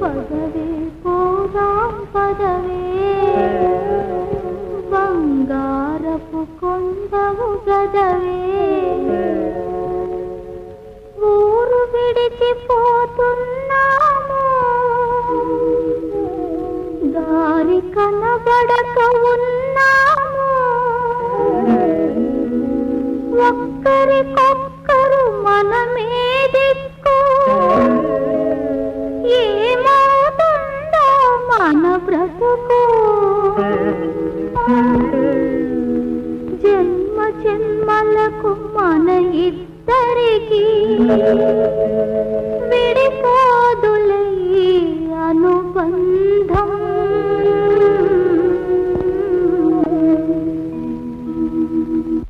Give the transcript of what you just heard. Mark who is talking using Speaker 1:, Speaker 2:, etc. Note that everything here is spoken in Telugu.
Speaker 1: పదవే పోరా పదవే. బంగారపు కొండవు గదవే ఊరు విడిచి పోతున్నాము దారి కనబడక ఉన్నాము. ఒక్కరికొక్క మన బ్రతుకు జన్మ జన్మలకు మన ఇద్దరికి